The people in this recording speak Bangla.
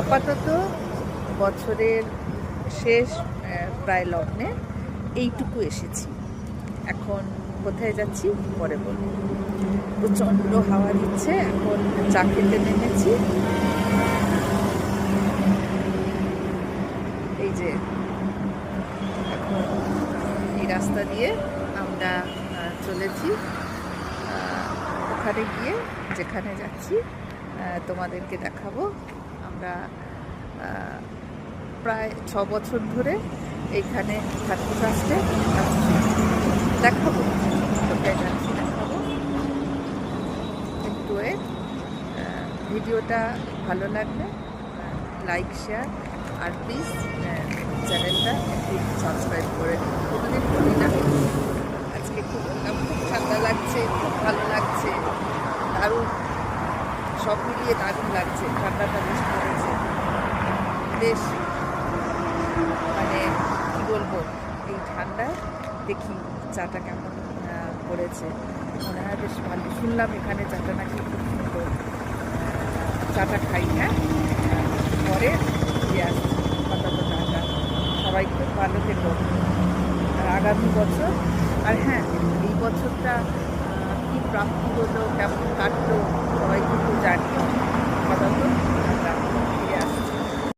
আপাতত বছরের শেষ প্রায় লগ্নে এইটুকু এসেছি। এখন কোথায় যাচ্ছি? পরে বলব। প্রচণ্ড হাওয়া দিচ্ছে, এখন চা খেতে নেমেছি। এই যে, এখন এই রাস্তা দিয়ে আমরা চলেছি। ওখানে গিয়ে যেখানে যাচ্ছি তোমাদেরকে দেখাবো। আমরা প্রায় ছ বছর ধরে এইখানে আসতে আসছি। দেখাবো। কোথায় যাচ্ছি। ভিডিওটা ভালো লাগলে লাইক, শেয়ার আর প্লিজ চ্যানেলটা সাবস্ক্রাইব করে দিন। কোনোদিন করি না। আজকে খুব খুব ঠান্ডা লাগছে, খুব ভালো লাগছে। দারুণ। সব মিলিয়ে দারুণ লাগছে। ঠান্ডাটা বেশ বেশ মানে কী বলব, এই ঠান্ডায় দেখি চাটা কেমন পড়েছে। মনে হয় বেশ ভালো। শুনলাম এখানে চাটা নাকি খুব সুন্দর। চাটা খাই হ্যাঁ? পরে ফিরে আসছি সবাই খুব ভালো থেকো আর আগামী বছর, আর হ্যাঁ এই বছরটা কি প্রাপ্তি হলো, কেমন